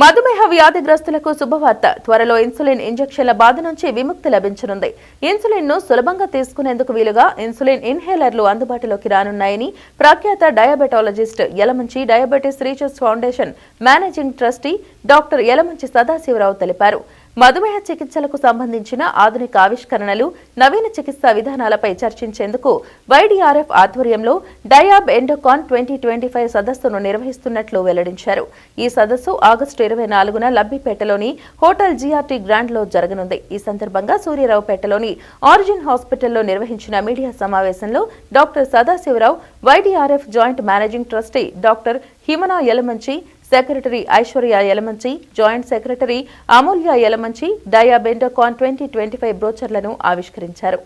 మధుమేహ వ్యాధిగ్రస్తులకు శుభవార్త. త్వరలో ఇన్సులిన్ ఇంజెక్షన్ల బాధ నుంచి విముక్తి లభించనుంది. ఇన్సులిన్ను సులభంగా తీసుకునేందుకు వీలుగా ఇన్సులిన్ ఇన్హేలర్లు అందుబాటులోకి రానున్నాయని ప్రఖ్యాత diabetologist Yalamanchi diabetes research foundation managing trustee doctor Yalamanchi Sadasivarao తెలిపారు. మధుమేహ చికిత్సలకు సంబంధించిన ఆధునిక ఆవిష్కరణలు నవీన చికిత్సా విధానాలపై చర్చించేందుకు వైడీఆర్ఎఫ్ ఆధ్వర్యంలో డయాబ్ ఎండోకాన్ ట్వంటీ ట్వంటీ ఫైవ్ సదస్సును నిర్వహిస్తున్నట్లు వెల్లడించారు. ఈ సదస్సు ఆగస్టు ఇరవై నాలుగున లబ్బిపేటలోని హోటల్ జీఆర్టీ గ్రాండ్లో జరగనుంది. ఈ సందర్భంగా సూర్యరావుపేటలోని ఆరిజిన్ హాస్పిటల్లో నిర్వహించిన మీడియా సమావేశంలో doctor Sadasivarao YDRF joint managing trustee doctor Himana Yalamanchi secretary Aishwarya Yalamanchi joint secretary Amulya Yalamanchi Diabendocon twenty twenty five బ్రోచర్లను ఆవిష్కరించారు.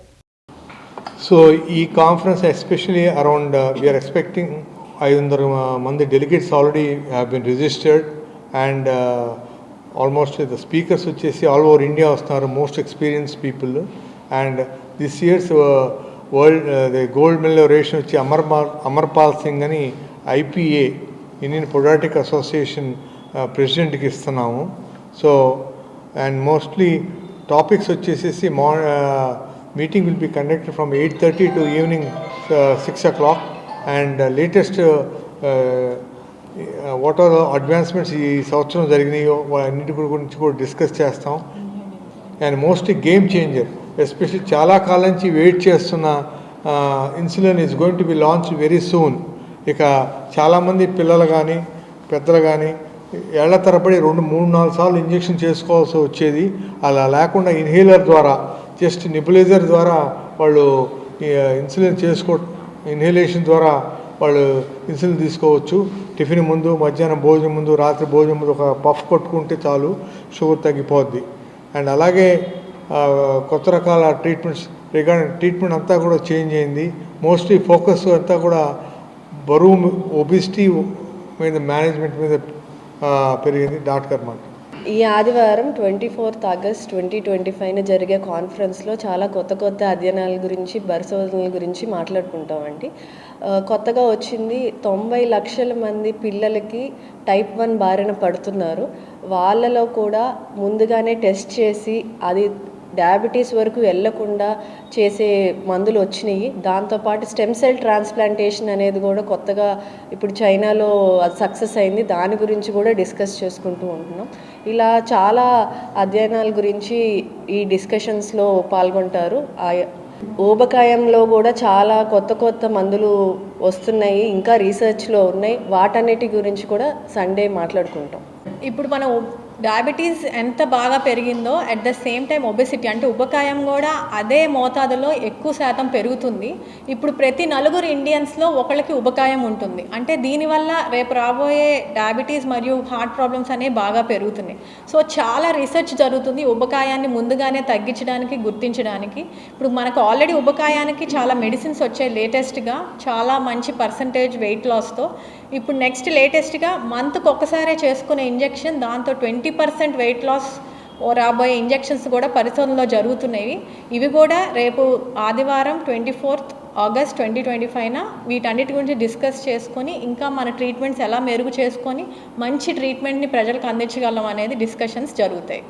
సో ఈ conference especially around we are expecting ఐదు వందల మంది delegates already have been registered and almost the speakers వచ్చేసి all over India వస్తున్నారు most experience people and this years world gold medal oration వచ్చి అమర్పాల్ అమర్పాల్ సింగ్ అని IPA Indian podiatric association ప్రెసిడెంట్కి ఇస్తున్నాము. So and mostly topics వచ్చేసేసి మా meeting will be conducted from eight thirty to evening six o'clock and latest what are advancements ఈ సంవత్సరం జరిగినాయో అన్నిటి గురించి కూడా డిస్కస్ చేస్తాం. And mostly game changer especially చాలా కాలం నుంచి వెయిట్ చేస్తున్న insulin is going to be launch very soon ఇక చాలామంది పిల్లలు కానీ పెద్దలు కానీ ఏళ్ళ తరబడి రెండు మూడు నాలుగు సార్లు ఇంజెక్షన్ చేసుకోవాల్సి వచ్చేది. అలా లేకుండా ఇన్హేలర్ ద్వారా జస్ట్ నిబులైజర్ ద్వారా వాళ్ళు ఇన్సులిన్ చేసుకో ఇన్హేలేషన్ ద్వారా వాళ్ళు ఇన్సులిన్ తీసుకోవచ్చు. టిఫిన్ ముందు మధ్యాహ్నం భోజనం ముందు రాత్రి భోజనం ముందు ఒక పఫ్ కొట్టుకుంటే చాలు షుగర్ తగ్గిపోద్ది. అండ్ అలాగే కొత్త రకాల ట్రీట్మెంట్స్ రిగార్డింగ్ ట్రీట్మెంట్ అంతా కూడా చేంజ్ అయింది. మోస్ట్లీ ఫోకస్ అంతా కూడా బరువు ఒబిసిటీ మీద మేనేజ్మెంట్ మీద పెరిగింది డాక్టర్ మాట ఈ ఆదివారం twenty fourth August twenty twenty ఫైవ్న జరిగే కాన్ఫరెన్స్లో చాలా కొత్త కొత్త అధ్యయనాల గురించి పరిశోధనల గురించి మాట్లాడుకుంటామండి. కొత్తగా వచ్చింది తొంభై లక్షల మంది పిల్లలకి టైప్ వన్ బారిన పడుతున్నారు. వాళ్ళలో కూడా ముందుగానే టెస్ట్ చేసి అది డయాబెటీస్ వరకు వెళ్ళకుండా చేసే మందులు వచ్చినాయి. దాంతోపాటు స్టెమ్ సెల్ ట్రాన్స్ప్లాంటేషన్ అనేది కూడా కొత్తగా ఇప్పుడు చైనాలో అది సక్సెస్ అయింది. దాని గురించి కూడా డిస్కస్ చేసుకుంటూ ఉంటున్నాం. ఇలా చాలా అధ్యయనాల గురించి ఈ డిస్కషన్స్లో పాల్గొంటారు. ఆ ఊబకాయంలో కూడా చాలా కొత్త కొత్త మందులు వస్తున్నాయి. ఇంకా రీసెర్చ్లో ఉన్నాయి. వాటన్నిటి గురించి కూడా సండే మాట్లాడుకుంటాం. ఇప్పుడు మనం డయాబెటీస్ ఎంత బాగా పెరిగిందో at the same time obesity అంటే ఉపకాయం కూడా అదే మోతాదులో ఎక్కువ శాతం పెరుగుతుంది. ఇప్పుడు ప్రతి నలుగురు ఇండియన్స్లో ఒకళ్ళకి ఉపకాయం ఉంటుంది. అంటే దీనివల్ల రేపు రాబోయే డయాబెటీస్ మరియు హార్ట్ ప్రాబ్లమ్స్ అనేవి బాగా పెరుగుతున్నాయి. సో చాలా రీసెర్చ్ జరుగుతుంది ఉపకాయాన్ని ముందుగానే తగ్గించడానికి గుర్తించడానికి. ఇప్పుడు మనకు ఆల్రెడీ ఉపకాయానికి చాలా మెడిసిన్స్ వచ్చాయి లేటెస్ట్గా చాలా మంచి పర్సంటేజ్ వెయిట్ లాస్తో ఇప్పుడు నెక్స్ట్ లేటెస్ట్గా మంత్కి ఒక్కసారే చేసుకునే ఇంజెక్షన్ దాంతో ట్వంటీ పర్సెంట్ వెయిట్ లాస్ ఓ రాబోయే ఇంజెక్షన్స్ కూడా పరిశోధనలో జరుగుతున్నాయి ఇవి కూడా రేపు ఆదివారం twenty fourth August twenty twenty ఫైవ్న వీటన్నిటి గురించి డిస్కస్ చేసుకొని ఇంకా మన ట్రీట్మెంట్స్ ఎలా మెరుగు చేసుకొని మంచి ట్రీట్మెంట్ని ప్రజలకు అందించగలం అనేది డిస్కషన్స్ జరుగుతాయి.